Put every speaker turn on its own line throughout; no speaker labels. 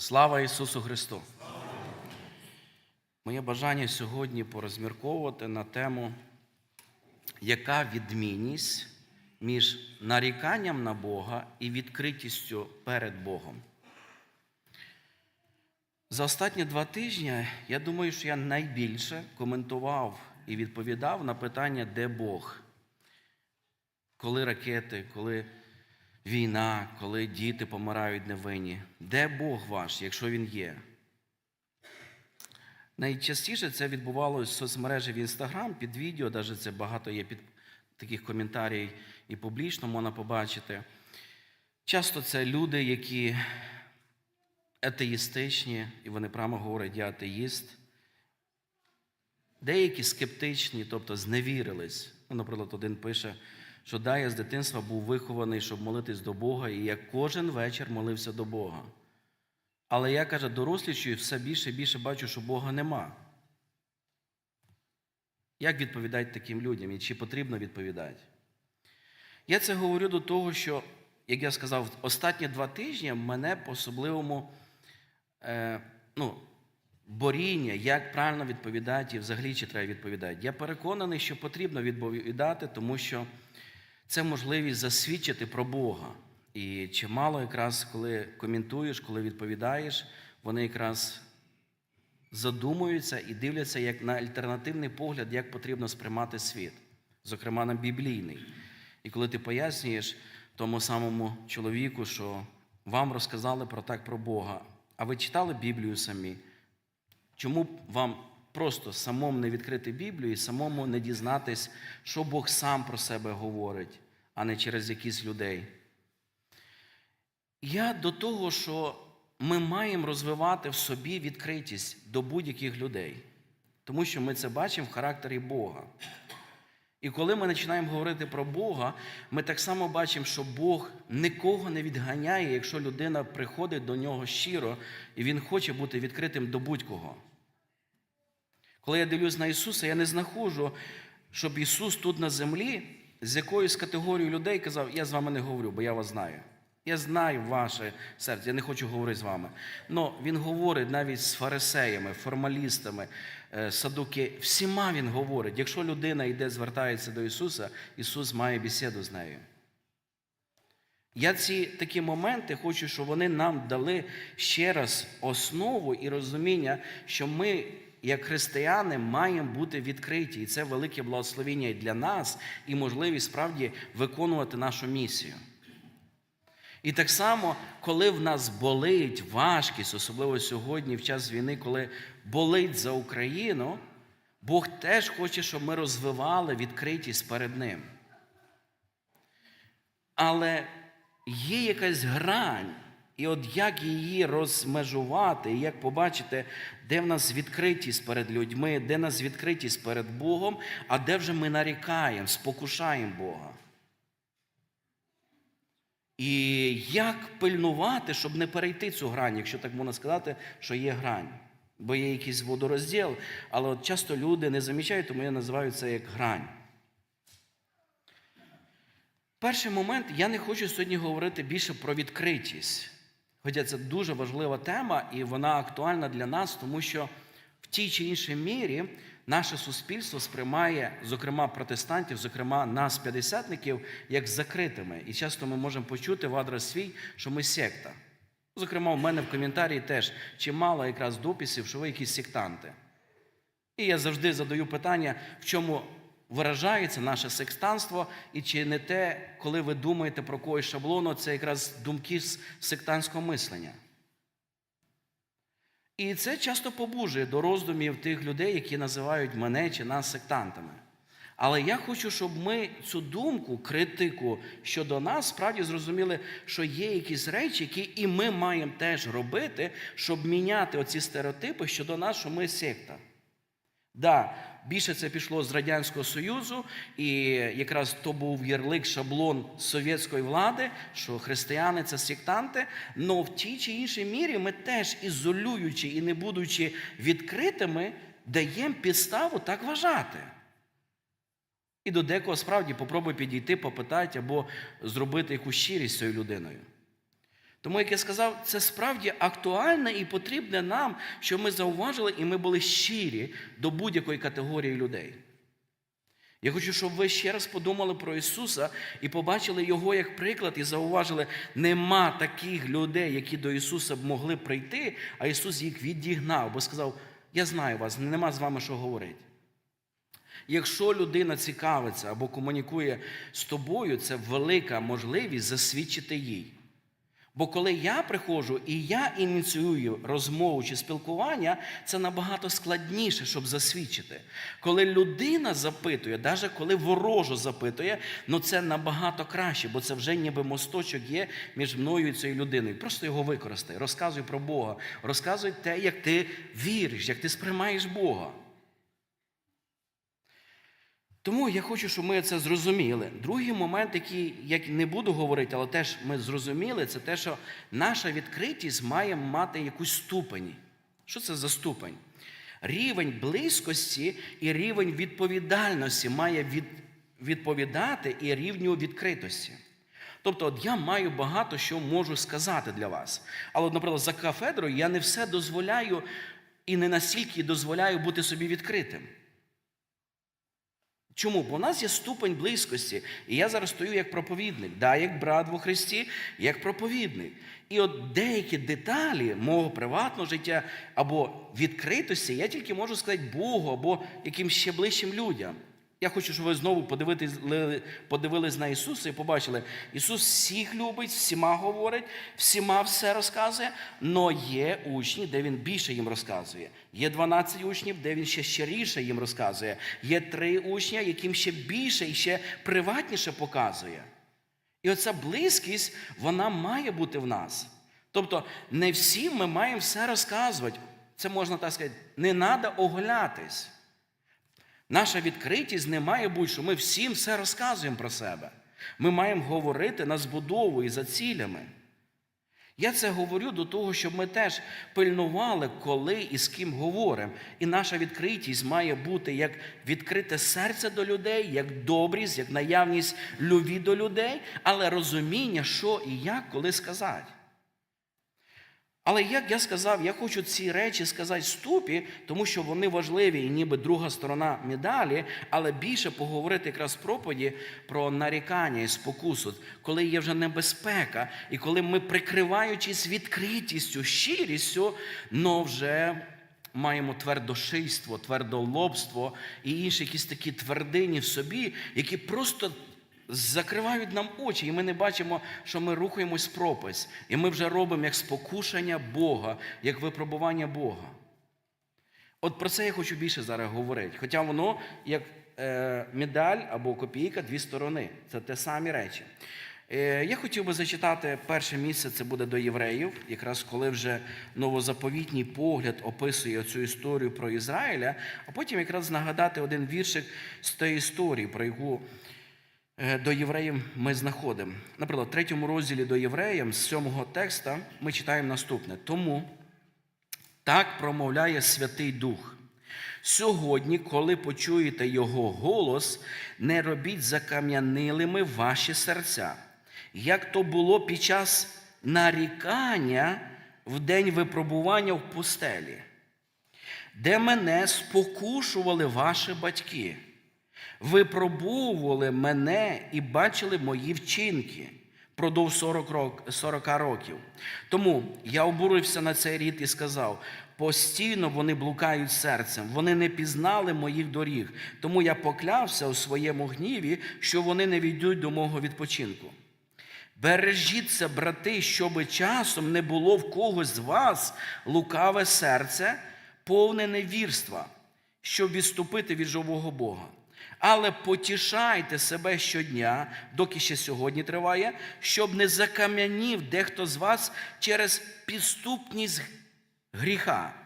Слава Ісусу Христу! Моє бажання сьогодні порозмірковувати на тему, яка відмінність між наріканням на Бога і відкритістю перед Богом. За останні два тижні я думаю, що я найбільше коментував і відповідав на питання, де Бог, коли ракети, коли війна, коли діти помирають невинні. Де Бог ваш, якщо Він є? Найчастіше це відбувалося в соцмережі в Інстаграм, під відео, навіть це багато є під таких коментарів і публічно можна побачити. Часто це люди, які атеїстичні, і вони прямо говорять, я атеїст. Деякі скептичні, тобто зневірились. Ну, наприклад, один пише, що да, я з дитинства був вихований, щоб молитись до Бога, і я кожен вечір молився до Бога. Але я каже, дорослішую, все більше і більше бачу, що Бога нема. Як відповідати таким людям і чи потрібно відповідати? Я це говорю до того, що, як я сказав, останні два тижні мене по-особливому е, ну, боріння, як правильно відповідати і взагалі чи треба відповідати. Я переконаний, що потрібно відповідати, тому що це можливість засвідчити про Бога. І чимало якраз, коли коментуєш, коли відповідаєш, вони якраз задумуються і дивляться як на альтернативний погляд, як потрібно сприймати світ, зокрема на біблійний. І коли ти пояснюєш тому самому чоловіку, що вам розказали про так про Бога, а ви читали Біблію самі, чому вам просто самому не відкрити Біблію і самому не дізнатись, що Бог сам про себе говорить, а не через якісь людей? Я до того, що ми маємо розвивати в собі відкритість до будь-яких людей, тому що ми це бачимо в характері Бога. І коли ми починаємо говорити про Бога, ми так само бачимо, що Бог нікого не відганяє, якщо людина приходить до нього щиро і Він хоче бути відкритим до будь-кого. Коли я дивлюсь на Ісуса, я не знаходжу, щоб Ісус тут на землі з якоюсь категорією людей казав, я з вами не говорю, бо я вас знаю. Я знаю ваше серце, я не хочу говорити з вами. Но він говорить навіть з фарисеями, формалістами, е, садуки. Всіма він говорить. Якщо людина йде, звертається до Ісуса, Ісус має бесіду з нею. Я ці такі моменти хочу, щоб вони нам дали ще раз основу і розуміння, що ми, як християни, маємо бути відкриті. І це велике благословення і для нас, і можливість справді виконувати нашу місію. І так само, коли в нас болить важкість, особливо сьогодні, в час війни, коли болить за Україну, Бог теж хоче, щоб ми розвивали відкритість перед Ним. Але є якась грань, і от як її розмежувати, як побачити, де в нас відкритість перед людьми, де в нас відкритість перед Богом, а де вже ми нарікаємо, спокушаємо Бога. І як пильнувати, щоб не перейти цю грань, якщо так можна сказати, що є грань. Бо є якийсь водорозділ, але от часто люди не замічають, тому я називаю це як грань. Перший момент я не хочу сьогодні говорити більше про відкритість. Хоча це дуже важлива тема, і вона актуальна для нас, тому що в тій чи іншій мірі наше суспільство сприймає, зокрема протестантів, зокрема нас, п'ятдесятників, як закритими. І часто ми можемо почути в адрес свій, що ми секта. Зокрема, у мене в коментарі теж чимало якраз дописів, що ви якісь сектанти. І я завжди задаю питання, в чому виражається наше секстанство, і чи не те, коли ви думаєте про когось шаблону, це якраз думки з сектантського мислення. І це часто побужує до роздумів тих людей, які називають мене чи нас сектантами. Але я хочу, щоб ми цю думку, критику щодо нас справді зрозуміли, що є якісь речі, які і ми маємо теж робити, щоб міняти оці стереотипи щодо нас, що ми секта. Да, більше це пішло з Радянського Союзу, і якраз то був ярлик шаблон совєтської влади, що християни це сектанти. але в тій чи іншій мірі ми теж ізолюючи і не будучи відкритими, даємо підставу так вважати. І до декого справді попробуй підійти, попитати або зробити якусь щирість з цією людиною. Тому, як я сказав, це справді актуальне і потрібне нам, щоб ми зауважили і ми були щирі до будь-якої категорії людей. Я хочу, щоб ви ще раз подумали про Ісуса і побачили Його як приклад, і зауважили, нема таких людей, які до Ісуса б могли прийти, а Ісус їх відігнав, бо сказав: Я знаю вас, нема з вами що говорити. Якщо людина цікавиться або комунікує з тобою, це велика можливість засвідчити їй. Бо коли я приходжу і я ініціюю розмову чи спілкування, це набагато складніше, щоб засвідчити. Коли людина запитує, навіть коли ворожо запитує, ну це набагато краще, бо це вже ніби мосточок є між мною і цією людиною. Просто його використай, розказуй про Бога, розказуй те, як ти віриш, як ти сприймаєш Бога. Тому я хочу, щоб ми це зрозуміли. Другий момент, який я не буду говорити, але теж ми зрозуміли, це те, що наша відкритість має мати якусь ступень. Що це за ступень? Рівень близькості і рівень відповідальності має від, відповідати і рівню відкритості. Тобто, от я маю багато що можу сказати для вас. Але, наприклад, за кафедрою я не все дозволяю і не настільки дозволяю бути собі відкритим. Чому? Бо у нас є ступень близькості. І я зараз стою як проповідник, да, як брат во Христі, як проповідник. І от деякі деталі мого приватного життя або відкритості я тільки можу сказати Богу або якимсь ще ближчим людям. Я хочу, щоб ви знову подивились на Ісуса і побачили, Ісус всіх любить, всіма говорить, всіма все розказує, але є учні, де Він більше їм розказує. Є 12 учнів, де Він ще щиріше їм розказує. Є три учня, яким ще більше і ще приватніше показує. І оця близькість, вона має бути в нас. Тобто, не всім ми маємо все розказувати. Це можна так сказати, не треба оглятись. Наша відкритість не має бути, що ми всім все розказуємо про себе. Ми маємо говорити на збудову і за цілями. Я це говорю до того, щоб ми теж пильнували, коли і з ким говоримо. І наша відкритість має бути як відкрите серце до людей, як добрість, як наявність любві до людей, але розуміння, що і як, коли сказати. Але як я сказав, я хочу ці речі сказати ступі, тому що вони важливі, і ніби друга сторона медалі, але більше поговорити якраз проповіді про нарікання і спокусу, коли є вже небезпека, і коли ми, прикриваючись відкритістю, щирістю, но вже маємо твердошийство, твердолобство і інші якісь такі твердині в собі, які просто закривають нам очі, і ми не бачимо, що ми рухаємось пропасть. І ми вже робимо як спокушення Бога, як випробування Бога. От про це я хочу більше зараз говорити. Хоча воно як е, медаль або копійка дві сторони. Це те самі речі. Е, я хотів би зачитати перше місце, це буде до євреїв, якраз коли вже новозаповітній погляд описує цю історію про Ізраїля, а потім якраз нагадати один віршик з тієї історії, про яку до євреїв ми знаходимо. Наприклад, в третьому розділі до євреям з сьомого текста ми читаємо наступне. Тому так промовляє Святий Дух. Сьогодні, коли почуєте Його голос, не робіть закам'янилими ваші серця, як то було під час нарікання в день випробування в пустелі, де мене спокушували ваші батьки випробовували мене і бачили мої вчинки продовж 40 років. Тому я обурився на цей рід і сказав: постійно вони блукають серцем, вони не пізнали моїх доріг. Тому я поклявся у своєму гніві, що вони не війдуть до мого відпочинку. Бережіться, брати, щоби часом не було в когось з вас лукаве серце, повне невірства, щоб відступити від живого Бога. Але потішайте себе щодня, доки ще сьогодні триває, щоб не закам'янів дехто з вас через підступність гріха.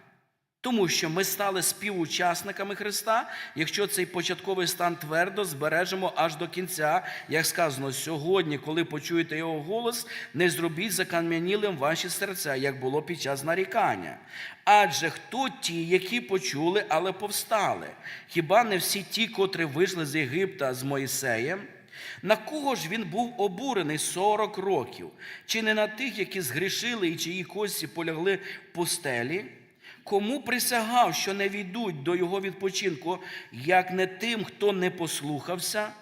Тому що ми стали співучасниками Христа, якщо цей початковий стан твердо збережемо аж до кінця, як сказано, сьогодні, коли почуєте його голос, не зробіть закам'янілим ваші серця, як було під час нарікання. Адже хто ті, які почули, але повстали? Хіба не всі ті, котрі вийшли з Єгипта з Моїсеєм? На кого ж він був обурений 40 років? Чи не на тих, які згрішили і чиї кості полягли в пустелі? Кому присягав, що не війдуть до його відпочинку, як не тим, хто не послухався?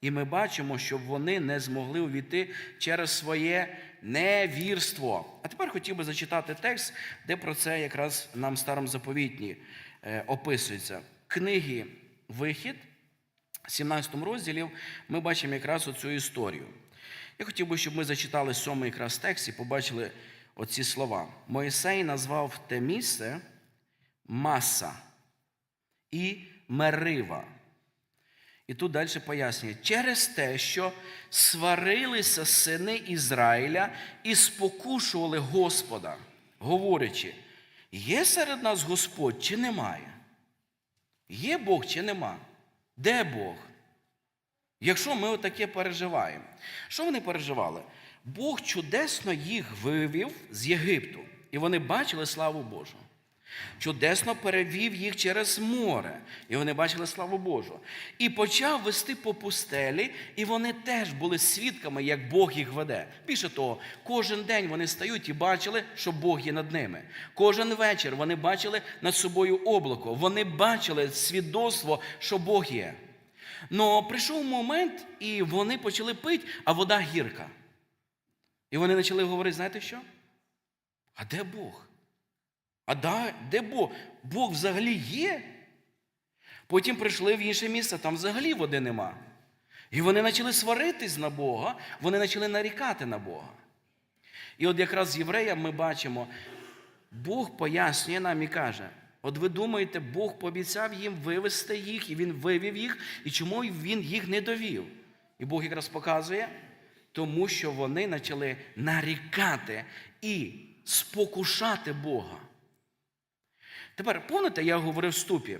І ми бачимо, що вони не змогли увійти через своє невірство. А тепер хотів би зачитати текст, де про це якраз нам в старому заповітні е, описується. Книги Вихід, 17 розділі, ми бачимо якраз оцю історію. Я хотів би, щоб ми зачитали сьомий якраз текст і побачили оці слова. Моїсей назвав те місце Маса і Мерива. І тут далі пояснює, через те, що сварилися сини Ізраїля і спокушували Господа, говорячи, є серед нас Господь чи немає? Є Бог чи нема? Де Бог? Якщо ми отаке переживаємо, що вони переживали? Бог чудесно їх вивів з Єгипту, і вони бачили славу Божу. Чудесно перевів їх через море, і вони бачили славу Божу. І почав вести по пустелі, і вони теж були свідками, як Бог їх веде. Більше того, кожен день вони стають і бачили, що Бог є над ними. Кожен вечір вони бачили над собою облако. Вони бачили свідоцтво, що Бог є. Но прийшов момент, і вони почали пити, а вода гірка. І вони почали говорити: знаєте що? А де Бог? А да, де Бог? Бог взагалі є? Потім прийшли в інше місце, там взагалі води нема. І вони почали сваритись на Бога, вони почали нарікати на Бога. І от якраз з євреям ми бачимо, Бог пояснює нам і каже: от ви думаєте, Бог пообіцяв їм вивести їх, і Він вивів їх, і чому Він їх не довів? І Бог якраз показує, тому що вони почали нарікати і спокушати Бога. Тепер, пам'ятаєте, я говорив в ступі,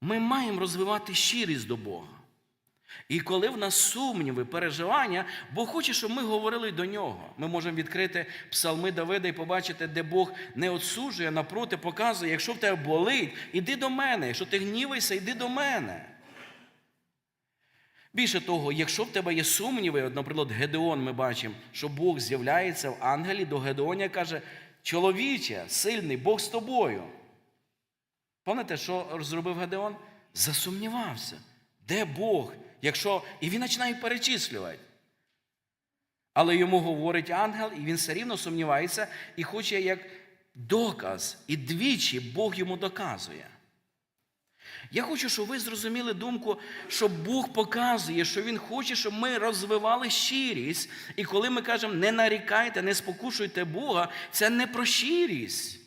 ми маємо розвивати щирість до Бога. І коли в нас сумніви, переживання, Бог хоче, щоб ми говорили до нього. Ми можемо відкрити псалми Давида і побачити, де Бог не отсуджує, напроти показує, якщо в тебе болить, іди до мене. Якщо ти гніваєшся, йди до мене. Більше того, якщо в тебе є сумніви, от, наприклад, Гедеон, ми бачимо, що Бог з'являється в ангелі до Гедеоня каже: чоловіче, сильний, Бог з тобою. Пам'ятаєте, що зробив Гедеон? Засумнівався. Де Бог? Якщо... І він починає перечислювати. Але йому говорить ангел, і він все рівно сумнівається і хоче як доказ. І двічі Бог йому доказує. Я хочу, щоб ви зрозуміли думку, що Бог показує, що Він хоче, щоб ми розвивали щирість. І коли ми кажемо не нарікайте, не спокушуйте Бога, це не про щирість.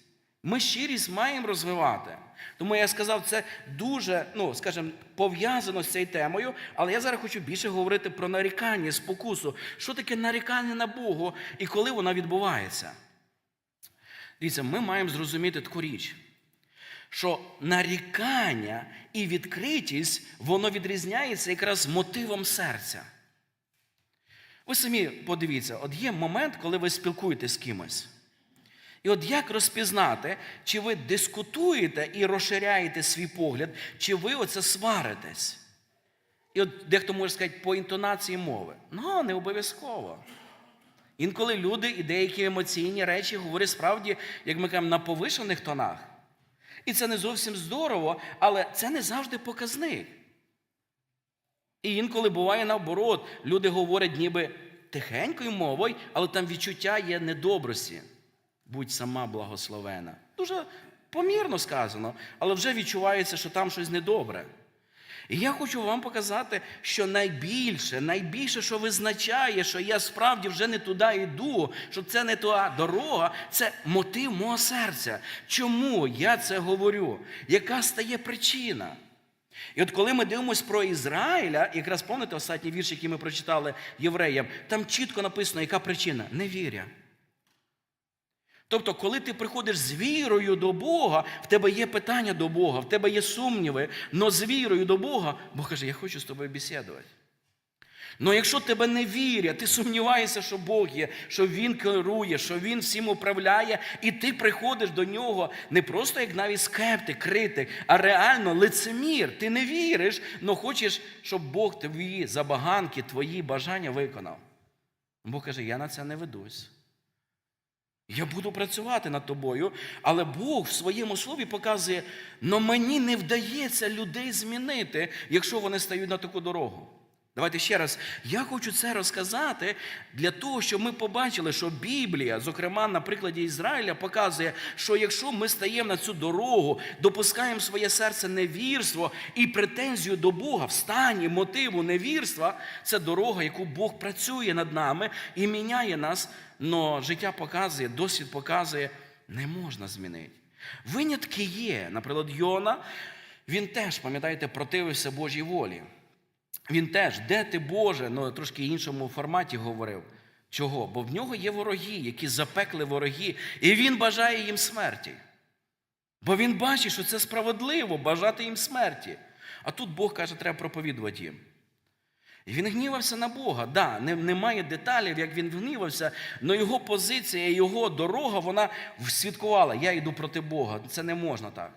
Ми щирість маємо розвивати. Тому я сказав, це дуже, ну, скажімо, пов'язано з цією темою, але я зараз хочу більше говорити про нарікання, спокусу. Що таке нарікання на Богу і коли воно відбувається? Дивіться, ми маємо зрозуміти таку річ, що нарікання і відкритість, воно відрізняється якраз мотивом серця. Ви самі подивіться, от є момент, коли ви спілкуєтесь з кимось. І от як розпізнати, чи ви дискутуєте і розширяєте свій погляд, чи ви оце сваритесь? І от дехто може сказати по інтонації мови. Ну, не обов'язково. Інколи люди і деякі емоційні речі говорять справді, як ми кажемо, на повишених тонах. І це не зовсім здорово, але це не завжди показник. І інколи буває наоборот, люди говорять ніби тихенькою мовою, але там відчуття є недобрості будь сама благословена. Дуже помірно сказано, але вже відчувається, що там щось недобре. І я хочу вам показати, що найбільше, найбільше, що визначає, що я справді вже не туди йду, що це не та дорога, це мотив мого серця. Чому я це говорю? Яка стає причина? І от коли ми дивимося про Ізраїля, якраз пам'ятаєте останній вірш, який ми прочитали євреям, там чітко написано, яка причина? Невіря. Тобто, коли ти приходиш з вірою до Бога, в тебе є питання до Бога, в тебе є сумніви, але з вірою до Бога, Бог каже, я хочу з тобою бесідувати. Ну якщо тебе не вірять, ти сумніваєшся, що Бог є, що Він керує, що Він всім управляє, і ти приходиш до нього не просто як навіть скептик, критик, а реально лицемір. Ти не віриш, але хочеш, щоб Бог твої забаганки, твої бажання виконав. Бог каже: я на це не ведусь. Я буду працювати над тобою, але Бог в своєму слові показує, но мені не вдається людей змінити, якщо вони стають на таку дорогу. Давайте ще раз. Я хочу це розказати для того, щоб ми побачили, що Біблія, зокрема на прикладі Ізраїля, показує, що якщо ми стаємо на цю дорогу, допускаємо своє серце невірство і претензію до Бога в стані мотиву невірства, це дорога, яку Бог працює над нами і міняє нас. Но життя показує, досвід показує, не можна змінити. Винятки є. Наприклад, Йона, він теж, пам'ятаєте, противився Божій волі. Він теж, де ти Боже, ну трошки іншому форматі говорив. Чого? Бо в нього є вороги, які запекли вороги, і він бажає їм смерті. Бо він бачить, що це справедливо бажати їм смерті. А тут Бог каже, треба проповідувати їм. І він гнівався на Бога. Да, немає деталів, як він гнівався, але його позиція, його дорога, вона свідкувала, я йду проти Бога. Це не можна так.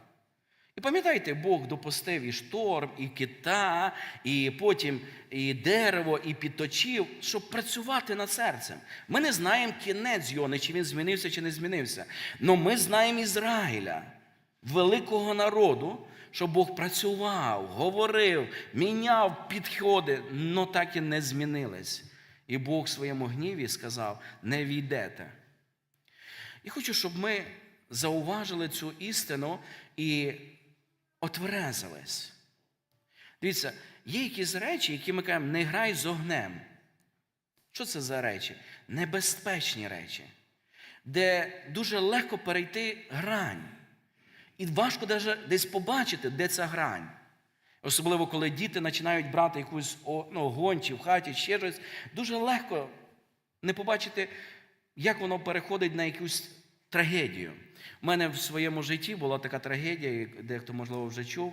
І пам'ятаєте, Бог допустив і шторм, і кита, і потім і дерево, і підточів, щоб працювати над серцем. Ми не знаємо кінець Йони, чи він змінився, чи не змінився. Але ми знаємо Ізраїля, великого народу, що Бог працював, говорив, міняв підходи, але так і не змінились. І Бог в своєму гніві сказав: не війдете. І хочу, щоб ми зауважили цю істину і отверезились. Дивіться, є якісь речі, які ми кажемо, не грай з огнем. Що це за речі? Небезпечні речі, де дуже легко перейти грань. І важко навіть десь побачити, де ця грань. Особливо, коли діти починають брати якусь ну, огонь чи в хаті, ще щось, дуже легко не побачити, як воно переходить на якусь трагедію. У мене в своєму житті була така трагедія, дехто, можливо, вже чув.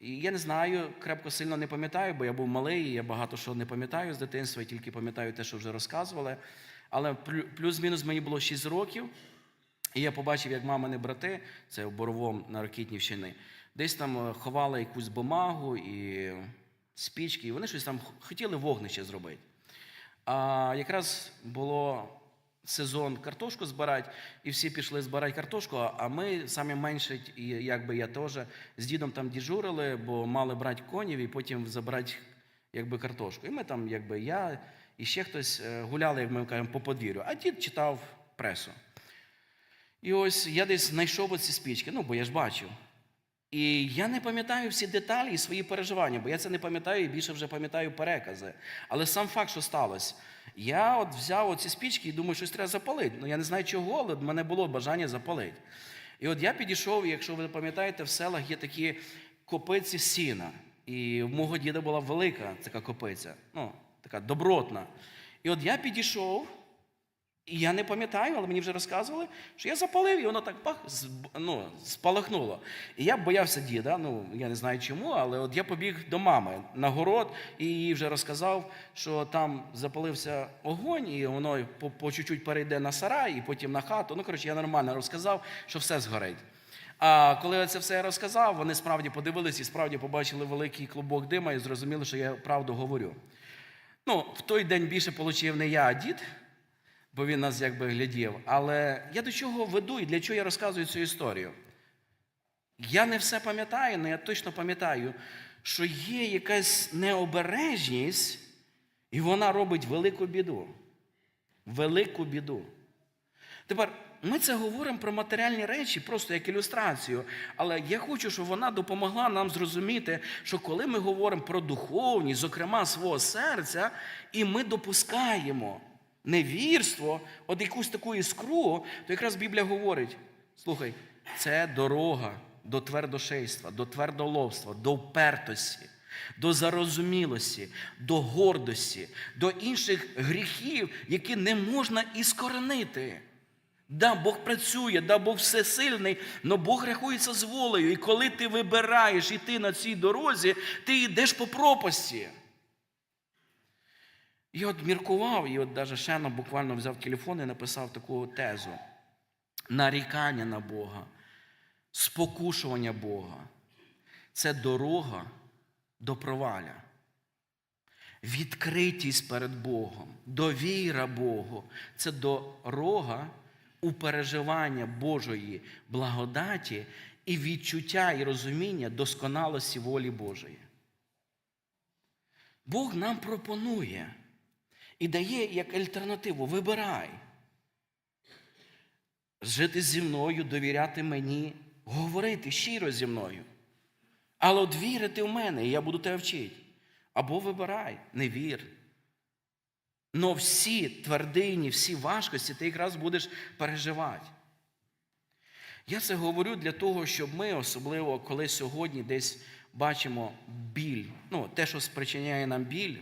І я не знаю, крепко сильно не пам'ятаю, бо я був малий, і я багато що не пам'ятаю з дитинства, тільки пам'ятаю те, що вже розказували. Але плюс-мінус мені було 6 років, і я побачив, як мамини брати, це в Боровому на Ракітнівщини, десь там ховали якусь бумагу і спічки, і вони щось там хотіли вогнище зробити. А якраз було сезон картошку збирати, і всі пішли збирати картошку, а ми самі менше, і якби я теж з дідом там діжурили, бо мали брати конів і потім забрати якби, картошку. І ми там, якби я і ще хтось гуляли, як ми кажемо, по подвір'ю, а дід читав пресу. І ось я десь знайшов оці спічки, ну, бо я ж бачив. І я не пам'ятаю всі деталі і свої переживання, бо я це не пам'ятаю і більше вже пам'ятаю перекази. Але сам факт, що сталося, я от взяв оці спічки і думаю, щось треба запалити. Ну я не знаю чого, але в мене було бажання запалити. І от я підійшов, якщо ви пам'ятаєте, в селах є такі копиці сіна. І в мого діда була велика така копиця, ну, така добротна. І от я підійшов. І я не пам'ятаю, але мені вже розказували, що я запалив, і воно так пах, ну, спалахнуло. І я боявся діда, ну я не знаю чому, але от я побіг до мами на город і їй вже розказав, що там запалився огонь, і воно по, по чуть-чуть перейде на сарай, і потім на хату. Ну, коротше, я нормально розказав, що все згорить. А коли я це все розказав, вони справді подивилися і справді побачили великий клубок дима і зрозуміли, що я правду говорю. Ну, в той день більше отримав не я, а дід бо він нас якби глядів. Але я до чого веду і для чого я розказую цю історію? Я не все пам'ятаю, але я точно пам'ятаю, що є якась необережність, і вона робить велику біду. Велику біду. Тепер ми це говоримо про матеріальні речі, просто як ілюстрацію. Але я хочу, щоб вона допомогла нам зрозуміти, що коли ми говоримо про духовність, зокрема свого серця, і ми допускаємо невірство, от якусь таку іскру, то якраз Біблія говорить: слухай, це дорога до твердошейства, до твердоловства, до впертості, до зарозумілості, до гордості, до інших гріхів, які не можна іскоренити. Да, Бог працює, да, Бог всесильний, але Бог рахується з волею. І коли ти вибираєш іти на цій дорозі, ти йдеш по пропасті. І от міркував, і от навіть Шено буквально взяв телефон і написав таку тезу: нарікання на Бога, спокушування Бога це дорога до проваля. Відкритість перед Богом, довіра Богу це дорога у переживання Божої благодаті і відчуття і розуміння досконалості волі Божої. Бог нам пропонує і дає як альтернативу: вибирай. Жити зі мною, довіряти мені, говорити щиро зі мною. Але от вірити в мене, і я буду тебе вчити. Або вибирай, не вір. Но всі твердині, всі важкості ти якраз будеш переживати. Я це говорю для того, щоб ми, особливо коли сьогодні десь бачимо біль, ну, те, що спричиняє нам біль,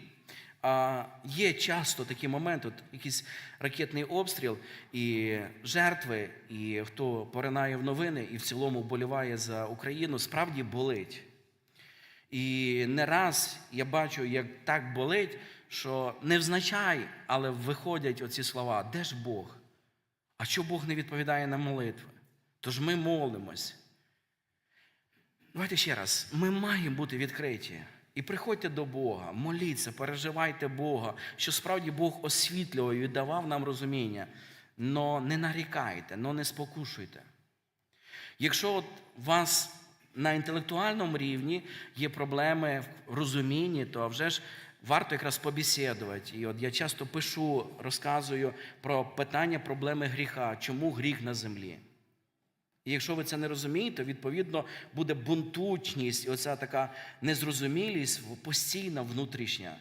а є часто такі моменти, от якийсь ракетний обстріл, і жертви, і хто поринає в новини і в цілому вболіває за Україну, справді болить. І не раз я бачу, як так болить, що невзначай, але виходять оці слова: де ж Бог? А що Бог не відповідає на молитви? Тож ми молимось. Давайте ще раз, ми маємо бути відкриті. І приходьте до Бога, моліться, переживайте Бога, що справді Бог освітлював і віддавав нам розуміння. Но не нарікайте, но не спокушуйте. Якщо от у вас на інтелектуальному рівні є проблеми в розумінні, то вже ж варто якраз побесідувати. І от я часто пишу, розказую про питання проблеми гріха, чому гріх на землі. І якщо ви це не розумієте, відповідно буде бунтучність, і оця така незрозумілість постійна внутрішня.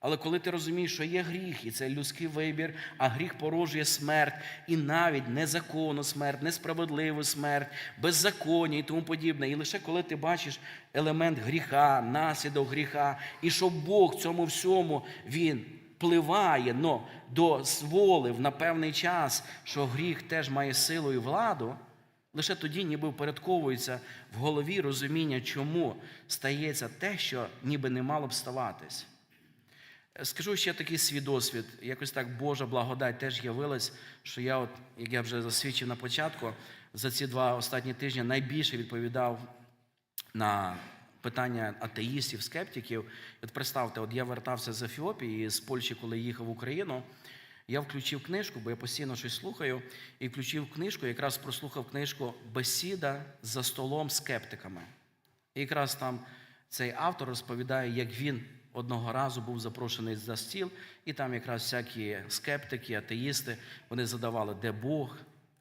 Але коли ти розумієш, що є гріх, і це людський вибір, а гріх порожує смерть, і навіть незаконну смерть, несправедливу смерть, беззаконня і тому подібне. І лише коли ти бачиш елемент гріха, наслідок гріха, і що Бог цьому всьому Він впливає, но дозволив на певний час, що гріх теж має силу і владу. Лише тоді ніби впорядковується в голові розуміння, чому стається те, що ніби не мало б ставатись. Скажу ще такий свій досвід. Якось так Божа благодать теж явилась, що я, от, як я вже засвідчив на початку, за ці два останні тижні найбільше відповідав на питання атеїстів, скептиків. От представте, от я вертався з Ефіопії, з Польщі, коли їхав в Україну. Я включив книжку, бо я постійно щось слухаю, і включив книжку, якраз прослухав книжку Бесіда за столом скептиками. І якраз там цей автор розповідає, як він одного разу був запрошений за стіл, і там якраз всякі скептики, атеїсти, вони задавали, де Бог,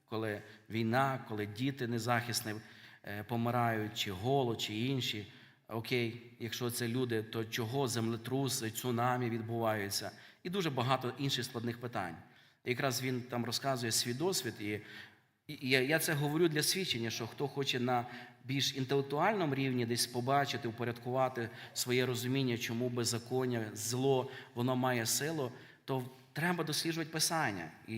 коли війна, коли діти незахисні е, помирають, чи голод, чи інші. Окей, якщо це люди, то чого землетруси, цунамі відбуваються? І дуже багато інших складних питань. Якраз він там розказує свій досвід, і, я, це говорю для свідчення, що хто хоче на більш інтелектуальному рівні десь побачити, упорядкувати своє розуміння, чому беззаконня, зло, воно має силу, то треба досліджувати Писання. І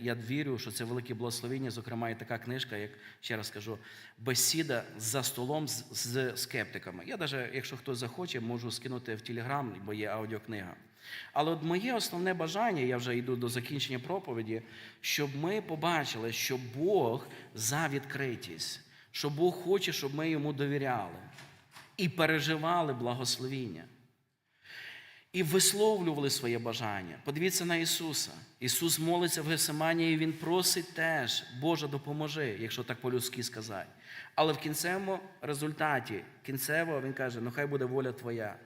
я вірю, що це велике благословення, зокрема, і така книжка, як ще раз кажу, бесіда за столом з, з скептиками. Я навіть, якщо хтось захоче, можу скинути в Телеграм, бо є аудіокнига. Але от моє основне бажання, я вже йду до закінчення проповіді, щоб ми побачили, що Бог за відкритість, що Бог хоче, щоб ми йому довіряли і переживали благословіння. І висловлювали своє бажання. Подивіться на Ісуса. Ісус молиться в Гесимані, і Він просить теж, Боже, допоможи, якщо так по-людськи сказати. Але в кінцевому результаті, кінцево, Він каже, ну хай буде воля Твоя.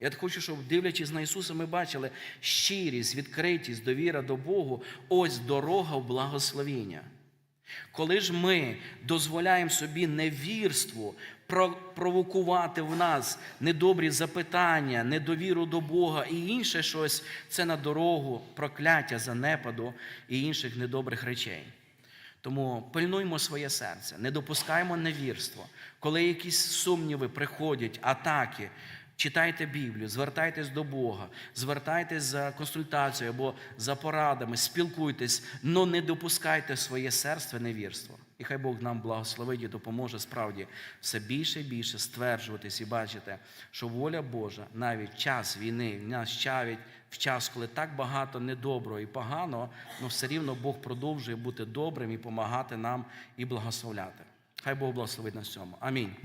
Я хочу, щоб, дивлячись на Ісуса, ми бачили щирість, відкритість, довіра до Богу, ось дорога в благословіння. Коли ж ми дозволяємо собі невірству провокувати в нас недобрі запитання, недовіру до Бога і інше щось, це на дорогу прокляття, занепаду і інших недобрих речей. Тому пильнуймо своє серце, не допускаймо невірства. Коли якісь сумніви приходять, атаки, Читайте Біблію, звертайтесь до Бога, звертайтесь за консультацією або за порадами, спілкуйтесь, але не допускайте своє серце невірство. І хай Бог нам благословить і допоможе справді все більше і більше стверджуватись і бачити, що воля Божа навіть час війни нас чавить в час, коли так багато недоброго і поганого, але все рівно Бог продовжує бути добрим і допомагати нам і благословляти. Хай Бог благословить на цьому. Амінь.